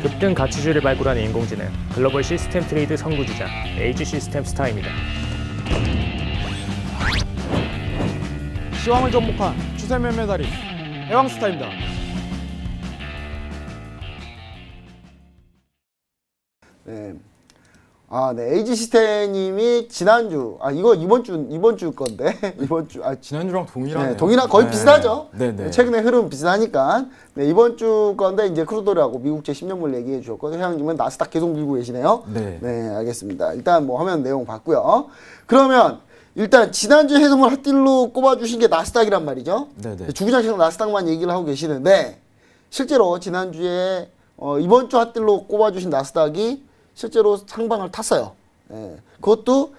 급등 가치주를 발굴하는 인공지능 글로벌 시스템 트레이드 선구주자 에이지 시스템 스타입니다. 시황을 접목한 추세 매매 달인 해왕 스타입니다. 네. 아, 네. 에이지 시스템님이 지난주, 아, 이거 이번 주, 이번 주 건데. 이번 주, 아, 지난주랑 동일하네요. 네, 동일한, 거의 네. 비슷하죠. 네, 네. 최근에 흐름 비슷하니까. 네, 이번 주 건데, 이제 크루도리하고 미국제 10년물 얘기해 주셨고, 회장님은 나스닥 계속 밀고 계시네요. 네. 네, 알겠습니다. 일단 뭐 화면 내용 봤고요. 그러면, 일단 지난주 해석물 핫딜로 꼽아주신 게 나스닥이란 말이죠. 네, 네. 주구장창 나스닥만 얘기를 하고 계시는데 실제로 지난주에 어, 이번 주 핫딜로 꼽아주신 나스닥이 실제로 상방을 탔어요. 예. 그것도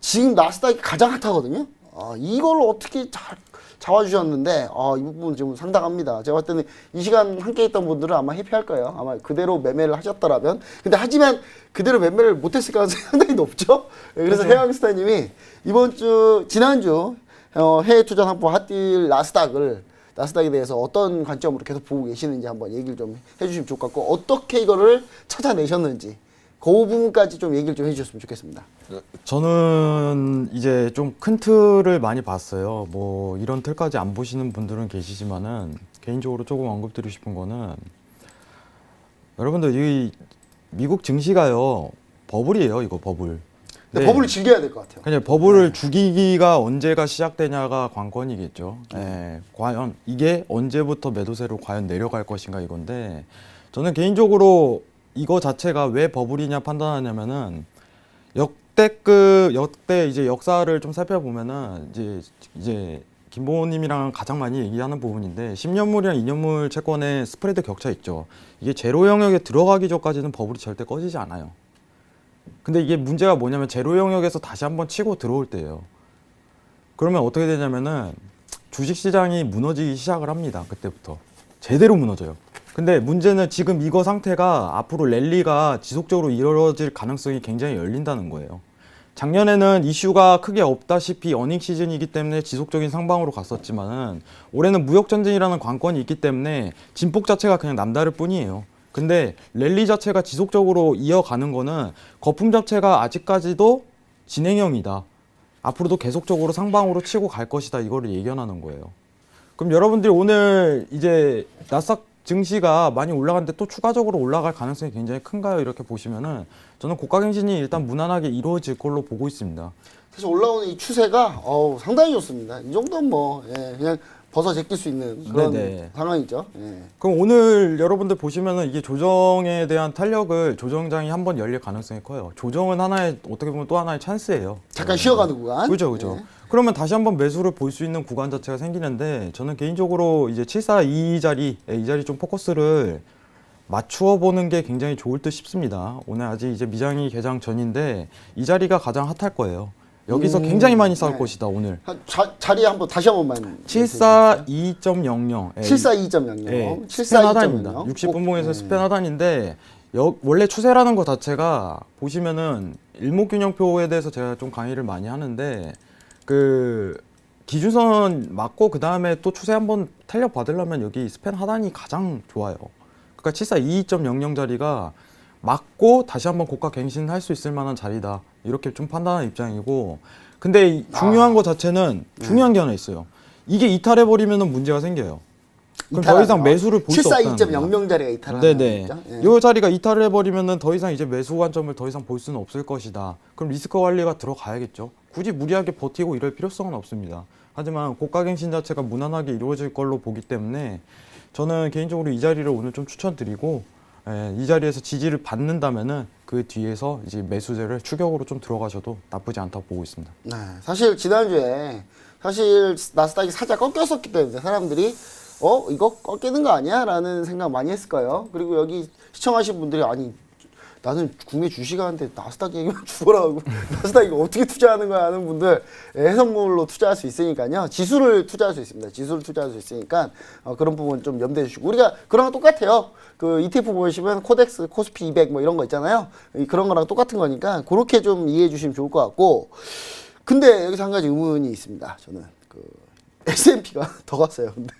지금 나스닥이 가장 핫하거든요. 아, 이걸 어떻게 잘 잡아주셨는데 아, 이 부분 지금 상당합니다. 제가 봤을 때는 이 시간 함께 있던 분들은 아마 해피할 거예요. 아마 그대로 매매를 하셨더라면. 근데 하지만 그대로 매매를 못했을 가능성이 상당히 높죠. 예, 그래서 해양스타님이 이번 주 지난주 어, 해외 투자 상품 핫딜 나스닥을 나스닥에 대해서 어떤 관점으로 계속 보고 계시는지 한번 얘기를 좀 해주시면 좋을 것 같고 어떻게 이거를 찾아내셨는지 그 부분까지 좀 얘기를 좀 해주셨으면 좋겠습니다. 저는 이제 좀 큰 틀을 많이 봤어요. 뭐 이런 틀까지 안 보시는 분들은 계시지만은 개인적으로 조금 언급드리고 싶은 거는 여러분들 이 미국 증시가요 버블이에요. 이거 버블. 근데 네. 버블을 즐겨야 될 것 같아요. 그냥 버블을 죽이기가 언제가 시작되냐가 관건이겠죠. 예, 과연 이게 언제부터 매도세로 과연 내려갈 것인가 이건데 저는 개인적으로 이거 자체가 왜 버블이냐 판단하냐면은 역대급 역대 이제 역사를 좀 살펴보면은 이제 이제 김보호님이랑 가장 많이 얘기하는 부분인데 10년물이랑 2년물 채권의 스프레드 격차 있죠. 이게 제로 영역에 들어가기 전까지는 버블이 절대 꺼지지 않아요. 근데 이게 문제가 뭐냐면 제로 영역에서 다시 한번 치고 들어올 때예요. 그러면 어떻게 되냐면은 주식 시장이 무너지기 시작을 합니다. 그때부터 제대로 무너져요. 근데 문제는 지금 이거 상태가 앞으로 랠리가 지속적으로 이루어질 가능성이 굉장히 열린다는 거예요. 작년에는 이슈가 크게 없다시피 어닝 시즌이기 때문에 지속적인 상방으로 갔었지만은 올해는 무역 전쟁이라는 관건이 있기 때문에 진폭 자체가 그냥 남다를 뿐이에요. 근데 랠리 자체가 지속적으로 이어가는 거는 거품 자체가 아직까지도 진행형이다. 앞으로도 계속적으로 상방으로 치고 갈 것이다. 이거를 예견하는 거예요. 그럼 여러분들이 오늘 이제 나스닥 증시가 많이 올라갔는데 또 추가적으로 올라갈 가능성이 굉장히 큰가요? 이렇게 보시면은 저는 고가갱신이 일단 무난하게 이루어질 걸로 보고 있습니다. 사실 올라오는 이 추세가 어우, 상당히 좋습니다. 이 정도는 뭐 예, 그냥 벗어 제낄 수 있는 그런 네네. 상황이죠. 예. 그럼 오늘 여러분들 보시면은 이게 조정에 대한 탄력을 조정장이 한 번 열릴 가능성이 커요. 조정은 하나의 어떻게 보면 또 하나의 찬스예요. 잠깐 쉬어가는 구간. 그죠, 그죠. 예. 그러면 다시 한번 매수를 볼 수 있는 구간 자체가 생기는데 저는 개인적으로 이제 742 자리, 예, 이 자리 좀 포커스를 맞추어 보는 게 굉장히 좋을 듯 싶습니다. 오늘 아직 이제 미장이 개장 전인데 이 자리가 가장 핫할 거예요. 여기서 음, 굉장히 많이 싸울 네. 것이다 오늘. 한 자, 자리 한번 다시 한 번만. 742.00. 예, 742.00. 예, 스펜 하단입니다. 742.00. 60분 봉에서 예. 스펜 하단인데 여- 원래 추세라는 것 자체가 보시면은 일목균형표에 대해서 제가 좀 강의를 많이 하는데 그 기준선 맞고 그 다음에 또 추세 한번 탄력 받으려면 여기 스펜 하단이 가장 좋아요. 그러니까 742.00 자리가 맞고 다시 한번 고가 갱신할 수 있을 만한 자리다 이렇게 좀 판단하는 입장이고 근데 이 중요한 것 자체는 중요한 게 하나 있어요. 이게 이탈해 버리면 문제가 생겨요. 그럼 더 이상 매수를 볼 수 없다는 거예요. 742.00 자리가 이탈하는 네네. 거죠. 예. 이 자리가 이탈을 해버리면은 더 이상 이제 매수 관점을 더 이상 볼 수는 없을 것이다. 그럼 리스크 관리가 들어가야겠죠. 굳이 무리하게 버티고 이럴 필요성은 없습니다. 하지만 고가갱신 자체가 무난하게 이루어질 걸로 보기 때문에 저는 개인적으로 이 자리를 오늘 좀 추천드리고 예, 이 자리에서 지지를 받는다면은 그 뒤에서 이제 매수세를 추격으로 좀 들어가셔도 나쁘지 않다고 보고 있습니다. 네, 사실 지난주에 사실 나스닥이 살짝 꺾였었기 때문에 사람들이 어 이거 꺾이는 거 아니야?라는 생각 많이 했을 거예요. 그리고 여기 시청하신 분들이 아니 나는 국내 주식하는데 나스닥 얘기만 죽어라 하고. 나스닥 이거 어떻게 투자하는 거야 하는 분들 예, 해석물로 투자할 수 있으니까요. 지수를 투자할 수 있습니다. 지수를 투자할 수 있으니까 어, 그런 부분 좀 염두해 주시고. 우리가 그런 거 똑같아요. 그 ETF 보시면 코덱스 코스피 200 뭐 이런 거 있잖아요. 이 그런 거랑 똑같은 거니까 그렇게 좀 이해해 주시면 좋을 것 같고. 근데 여기서 한 가지 의문이 있습니다 저는. 그 S&P가 더 갔어요 근데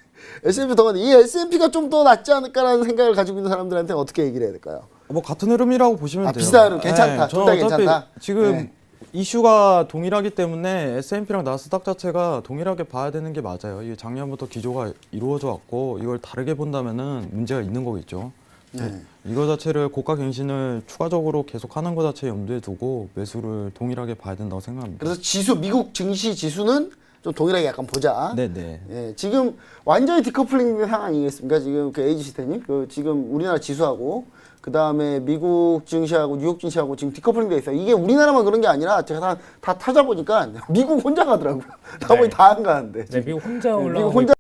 S&P 더 갔는데 이 S&P가 좀 더 낫지 않을까라는 생각을 가지고 있는 사람들한테 어떻게 얘기를 해야 될까요? 뭐 같은 흐름이라고 보시면 아, 돼요. 비슷한 흐름, 괜찮다. 저는 둘다 괜찮다. 지금 네. 이슈가 동일하기 때문에 S&P랑 나스닥 자체가 동일하게 봐야 되는 게 맞아요. 이게 작년부터 기조가 이루어져 왔고 이걸 다르게 본다면은 문제가 있는 거겠죠. 네. 이거 자체를 고가 갱신을 추가적으로 계속하는 것 자체 염두에 두고 매수를 동일하게 봐야 된다고 생각합니다. 그래서 지수 미국 증시 지수는 좀 동일하게 약간 보자. 네네. 예, 지금 완전히 디커플링 된 상황 아니겠습니까? 지금 그 에이지 시대님, 그 지금 우리나라 지수하고 그 다음에 미국 증시하고 뉴욕 증시하고 지금 디커플링 돼 있어요. 이게 우리나라만 그런 게 아니라 제가 다, 다 찾아보니까 미국 혼자 가더라고요. 나머지 네. 다안 가는데. 네, 미국 혼자 네, 올라가고 미국 혼자